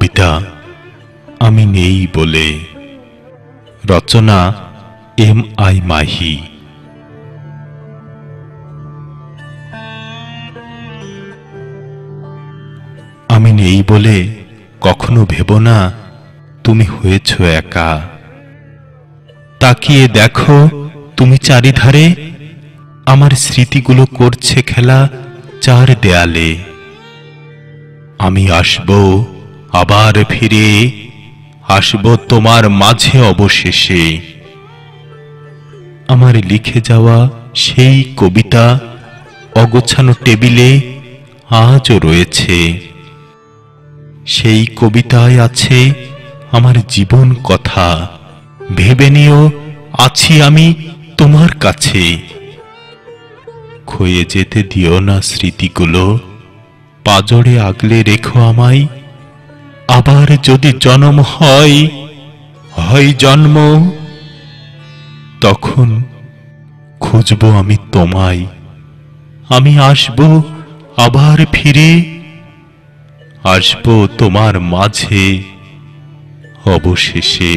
কবিতা আমি নেই বলে। রচনা এম আই মাহি। আমি নেই বলে কখনো ভেব না তুমি হয়েছ একা। তাকিয়ে দেখো তুমি চারিধারে আমার স্মৃতিগুলো করছে খেলা চার দেয়ালে। আমি আসব আবার ফিরে আসব তোমার মাঝে অবশেষে। আমার লিখে যাওয়া সেই কবিতা অগোছানো টেবিলে আজও রয়েছে। সেই কবিতায় আছে আমার জীবন কথা। ভেবে নিও, আছি আমি তোমার কাছে। ক্ষয়ে যেতে দিও না স্মৃতিগুলো। পাজরে আগলে রেখো আমায় আবার যদি জন্ম হয় হয় জন্ম, তখন খুঁজব আমি তোমায়। আমি আসব আবার ফিরে, আসব তোমার মাঝে অবশেষে।